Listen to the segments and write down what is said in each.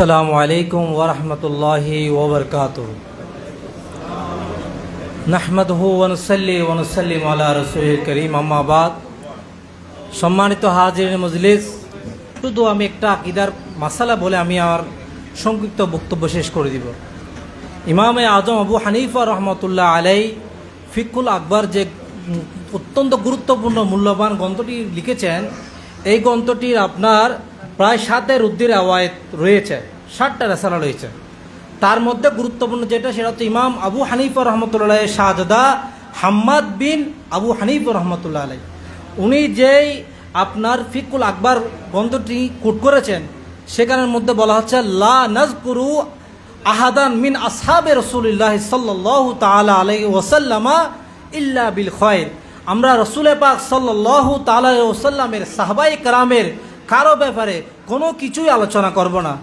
আসসালামু আলাইকুম ওরহমতুল্লাহি ওবরকাত নাহমদহু ওনসল্লি আলা রসুল করিম আম্মাবাদ সম্মানিত হাজির মজলিস, শুধু আমি একটা আকিদার মাসালা বলে আমি আমার সংক্ষিপ্ত বক্তব্য শেষ করে দিব। ইমামে আজম আবু হানিফা রহমতুল্লাহ আলাই ফিকুল আকবর যে অত্যন্ত গুরুত্বপূর্ণ মূল্যবান গ্রন্থটি লিখেছেন, এই গ্রন্থটির আপনার প্রায় সাতের উদ্দির আওয়ায়ত রয়েছে, ষাটটা রেসালা রয়েছে। তার মধ্যে গুরুত্বপূর্ণ যেটা, সেটা হচ্ছে ইমাম আবু হানিফা রহমতুল্লাহ শাহজাদা হাম্মাদ বিন আবু হানিফা রহমতুল্লাহ আলাই উনি যেই আপনার ফিকুল আকবর গ্রন্থটি কোট করেছেন, সেখানের মধ্যে বলা হচ্ছে, লা নাজকুরু আহাদান মিন আসহাবে রসুলিল্লাহ সাল্লাহ তালা আলাই ওসাল্লামা ইল্লা বিল খয়ের। আমরা রসুলে পাক সাল্লাহ তালা ওসাল্লামের সাহবাই কারামের কারও ব্যাপারে কোনো কিছুই আলোচনা করব না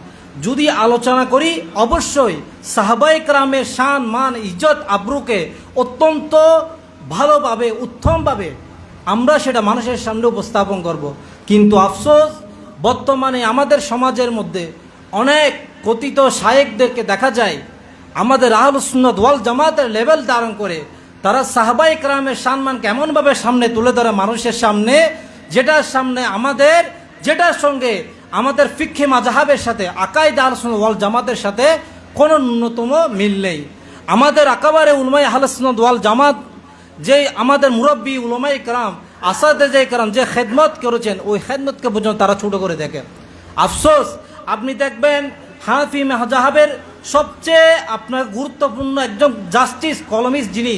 যদি আলোচনা করি, অবশ্যই সাহবাই কারামের শান, মান, ইজ্জত, আব্রুকে অত্যন্ত ভালোভাবে, উত্তমভাবে আমরা সেটা মানুষের সামনে উপস্থাপন করব। কিন্তু আফসোস, বর্তমানে আমাদের সমাজের মধ্যে অনেক কথিত শায়েকদেরকে দেখা যায়, আমাদের আহল সুন্নত ওয়াল জামাতের লেভেল ধারণ করে, তারা সাহবাই ক্রামের সম্মান কেমনভাবে সামনে তুলে ধরে মানুষের সামনে, যেটার সামনে আমাদের যেটার সঙ্গে আমাদের ফিক্ষে মাজাহাবের সাথে আহল সুন্নত ওয়াল জামাতের সাথে কোনো ন্যূনতম মিল নেই। আমাদের আকাবারে উলমাই আহল সুন্নত ওয়াল জামাত, যে আমাদের মুরব্বী উলমাই কারাম আসাদে যে কারাম যে খেদমত করেছেন, ওই খেদমতকে পর্যন্ত তারা ছোট করে দেখেন আফসোস, আপনি দেখবেন হানাফি মেহাজাহাবের সবচেয়ে আপনার গুরুত্বপূর্ণ একজন জাস্টিস কলমিস্ট যিনি,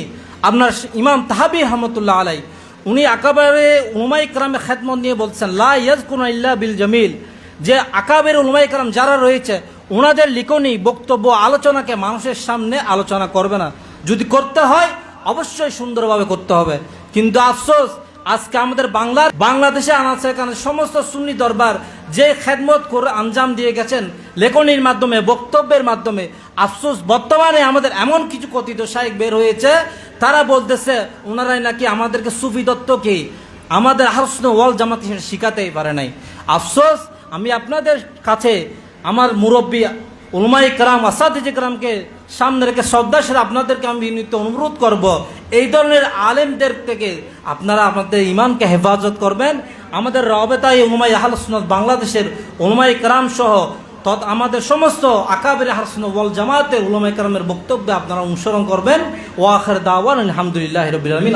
আপনার ইমাম তাহাবি রহমতুল্লাহ আলাই উনি আকাবের উলমাই কালামে খেদমত নিয়ে বলছেন, লা ইয়াজ কোন ইল্লা বিল জমিল। যে আকাবের উলমাই কালাম যারা রয়েছে ওনাদের লিখনি, বক্তব্য, আলোচনাকে মানুষের সামনে আলোচনা করবে না। যদি করতে হয়, অবশ্যই সুন্দরভাবে করতে হবে। কিন্তু আফসোস, আজকে আমাদের বাংলার, বাংলাদেশে আনাচে কারণে সমস্ত সুন্নি দরবার যে খেদমত করে আঞ্জাম দিয়ে গেছেন লেখনির মাধ্যমে, বক্তব্যের মাধ্যমে, আফসোস, বর্তমানে আমাদের এমন কিছু কথিত শাহেক বের হয়েছে, তারা বলতেছে ওনারাই নাকি আমাদেরকে সুফি দত্তকে আমাদের হারসন ওয়াল জামাত হিসেবে শিখাতেই পারে নাই। আফসোস, আমি আপনাদের কাছে আমার মুরব্বী উলমাই কারাম আসাদিজ কারামকে সামনে রেখে শ্রদ্ধার সাথে আপনাদেরকে আমি বিনীত অনুরোধ করব, এই ধরনের আলেমদের থেকে আপনারা আপনাদের ইমানকে হেফাজত করবেন। আমাদের রবেতাই উমাই আহল সুনত বাংলাদেশের উলমাই কারাম সহ তৎ আমাদের সমস্ত আকাবের ওয়াল জামাতের উলমাই কারামের বক্তব্যে আপনারা অনুসরণ করবেন। ওয়াখের দাওয়ান আলহামদুলিল্লাহ রবিল আলমিন।